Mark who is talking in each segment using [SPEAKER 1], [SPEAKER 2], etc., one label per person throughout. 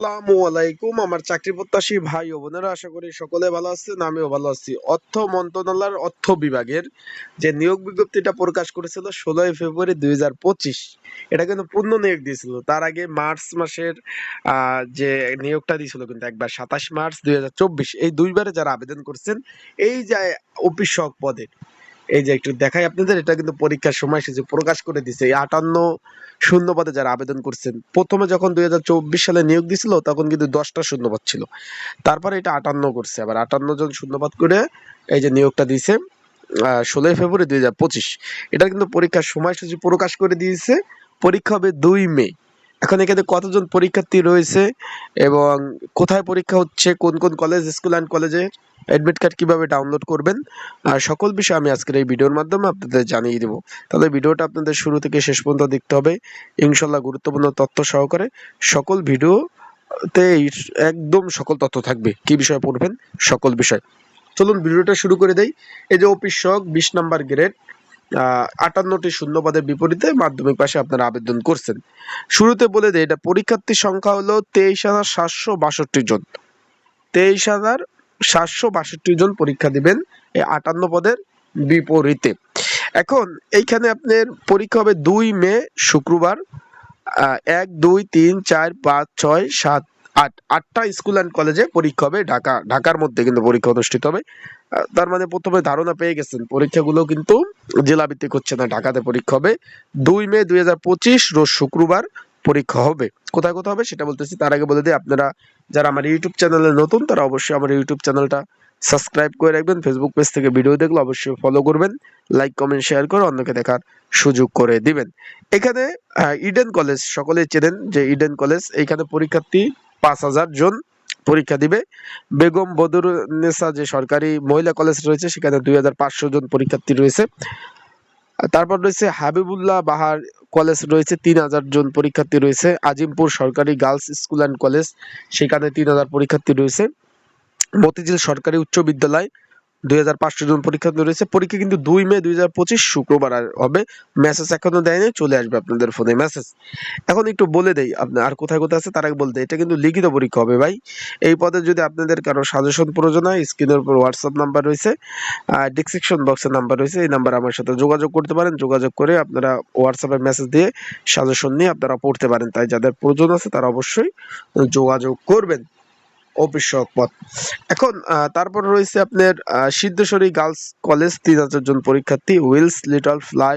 [SPEAKER 1] আসসালামু আলাইকুম। আমার চাকরি প্রত্যাশী ভাই ও বোনেরা, আশা করি সকলে ভালো আছেন, আমিও ভালো আছি। অর্থ মন্ত্রণালয়ের অর্থ বিভাগের যে নিয়োগ বিজ্ঞপ্তিটা প্রকাশ করেছিল ষোলোই ফেব্রুয়ারি দুই হাজার পঁচিশ, এটা কিন্তু পূর্ণ নিয়োগ দিয়েছিল। তার আগে মার্চ মাসের যে নিয়োগটা দিয়েছিল কিন্তু একবার সাতাশ মার্চ দুই হাজার চব্বিশ, এই দুইবারে যারা আবেদন করছেন, এই যে অফিস পদে এই যে একটু দেখাই আপনাদের, এটা কিন্তু পরীক্ষার সময় যে প্রকাশ করে দিছে, এই আটান্ন শূন্য পদে যারা আবেদন করছেন, প্রথমে যখন দুই হাজার চব্বিশ সালে নিয়োগ দিছিল, তখন কিন্তু দশটা শূন্যপদ ছিল। তারপরে এটা আটান্ন করছে, আবার আটান্ন জন শূন্যপদ করে এই যে নিয়োগটা দিয়েছে ষোলোই ফেব্রুয়ারি দুই হাজার পঁচিশ। এটা কিন্তু পরীক্ষার সময়সূচি প্রকাশ করে দিয়েছে, পরীক্ষা হবে দুই মে। এখন এখানে কতজন পরীক্ষার্থী রয়েছে এবং কোথায় পরীক্ষা হচ্ছে, কোন কোন কলেজ স্কুল অ্যান্ড কলেজে অ্যাডমিট কার্ড কীভাবে ডাউনলোড করবেন? আর সকল বিষয় আমি আজকের এই ভিডিওর মাধ্যমে আপনাদের জানিয়ে দেবো। তাহলে ভিডিওটা আপনাদের শুরু থেকে শেষ পর্যন্ত দেখতে হবে। ইনশাল্লাহ গুরুত্বপূর্ণ তথ্য সহকারে সকল ভিডিওতে একদম সকল তথ্য থাকবে। কি বিষয়ে পড়বেন? সকল বিষয়। চলুন ভিডিওটা শুরু করে দেই। এই যে অফিস সহক বিশ নাম্বার গ্রেড আটান্নটি শূন্যপদের বিপরীতে মাধ্যমিক পাশে আপনারা আবেদন করছেন। শুরুতে বলে দেয় এটা পরীক্ষার্থীর সংখ্যা হলো তেইশ হাজার সাতশো বাষট্টি জন। তেইশ হাজার সাতশো বাষট্টি জন পরীক্ষা দিবেন এই আটান্ন পদের বিপরীতে। এখন এইখানে আপনার পরীক্ষা হবে দুই মে, শুক্রবার এক, দুই, তিন, চার, পাঁচ, ছয়, সাত, আট। আটটা স্কুল অ্যান্ড কলেজে পরীক্ষা হবে, ঢাকা, ঢাকার মধ্যে কিন্তু পরীক্ষা অনুষ্ঠিত হবে। তার মানে প্রথমে ধারণা পেয়ে গেছেন। পরীক্ষাগুলো কিন্তু জেলা ভিত্তিক হচ্ছে না, ঢাকাতে পরীক্ষা হবে। দুই মে দুই হাজার পঁচিশ রোজ শুক্রবার পরীক্ষা হবে। কোথায় কোথায় হবে সেটা বলতেছি, তার আগে বলে দিই, আপনারা যারা আমার ইউটিউব চ্যানেলে নতুন, তারা অবশ্যই আমার ইউটিউব চ্যানেলটা সাবস্ক্রাইব করে রাখবেন। ফেসবুক পেজ থেকে ভিডিও দেখলে অবশ্যই ফলো করবেন লাইক কমেন্ট শেয়ার করে অন্যকে দেখার সুযোগ করে দিবেন। এখানে ইডেন কলেজ সকলেই চেনেন যে ইডেন কলেজ এখানে পরীক্ষার্থী পাঁচ হাজার জন পরীক্ষা দিবে। বেগম বদরুন্নেসা যে সরকারি মহিলা কলেজ রয়েছে, সেখানে দুই হাজার পাঁচশো জন পরীক্ষার্থী রয়েছে। তারপর রয়েছে হাবিবুল্লাহ বাহার কলেজ রয়েছে, তিন হাজার জন পরীক্ষার্থী রয়েছে। আজিমপুর সরকারি গার্লস স্কুল অ্যান্ড কলেজ সেখানে তিন হাজার পরীক্ষার্থী রয়েছে। মতিঝিল সরকারি উচ্চ বিদ্যালয় দুই হাজার পাঁচশো জন পরীক্ষার্থী রয়েছে। পরীক্ষা কিন্তু দুই মে দুই হাজার পঁচিশ শুক্রবার আর হবে। মেসেজ এখনও দেয়নি, চলে আসবে আপনাদের ফোনে মেসেজ এখন একটু বলে দেই আপনার আর কোথায় কোথায় আছে তার আগে বলতে এটা কিন্তু লিখিত পরীক্ষা হবে ভাই। এই পদে যদি আপনাদের কারও সাজেশন প্রয়োজন হয় স্ক্রিনের উপর হোয়াটসঅ্যাপ নাম্বার রয়েছে, আর ডিসক্রিপশন বক্সের নাম্বার রয়েছে, এই নাম্বার আমার সাথে যোগাযোগ করতে পারেন। যোগাযোগ করে আপনারা হোয়াটসঅ্যাপে মেসেজ দিয়ে সাজেশন নিয়ে আপনারা পড়তে পারেন। তাই যাদের প্রয়োজন আছে তারা অবশ্যই যোগাযোগ করবেন। সহক পদ এখন তারপর রয়েছে আপনার সিদ্ধেশ্বরী গার্লস কলেজ, তিন হাজার জন পরীক্ষার্থী, Wills Little Fly,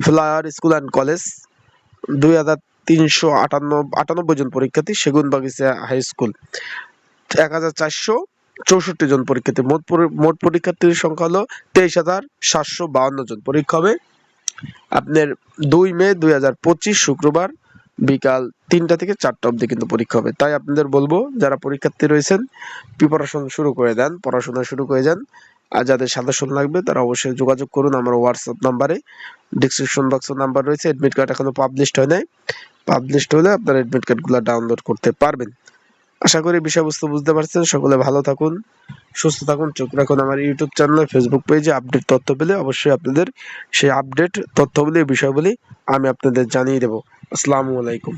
[SPEAKER 1] Flower School and College, দুই হাজার তিনশো আটান্ন, আটানব্বই জন পরীক্ষার্থী সেগুন বাগিচা হাই স্কুল। এক হাজার চারশো চৌষট্টি জন পরীক্ষার্থী, মোট মোট পরীক্ষার্থীর সংখ্যা হলো তেইশ হাজার সাতশো বাউন্ন জন। পরীক্ষা হবে আপনার দুই মে দুই হাজার পঁচিশ শুক্রবার বিকাল তিনটা থেকে চারটা অবধি কিন্তু পরীক্ষা হবে। তাই আপনাদের বলব, যারা পরীক্ষার্থী রয়েছেন, প্রিপারেশন শুরু করে দেন, পড়াশোনা শুরু করে যান আর যাদের সাজেশন লাগবে, তারা অবশ্যই যোগাযোগ করুন আমার হোয়াটসঅ্যাপ নাম্বারে ডিসক্রিপশন বক্সের নাম্বার রয়েছে অ্যাডমিট কার্ড এখনও পাবলিশড হয় নাই। পাবলিশড হলে আপনারা অ্যাডমিট কার্ডগুলো ডাউনলোড করতে পারবেন। আশা করি বিষয়বস্তু বুঝতে পারছেন, সকলে ভালো থাকুন, সুস্থ থাকুন, চোখ রাখুন আমার ইউটিউব চ্যানেলে ফেসবুক পেজে আপডেট তথ্য পেলে অবশ্যই আপনাদের সেই আপডেট তথ্যগুলি, বিষয়গুলি আমি আপনাদের জানিয়ে দেবো। আসসালামু আলাইকুম।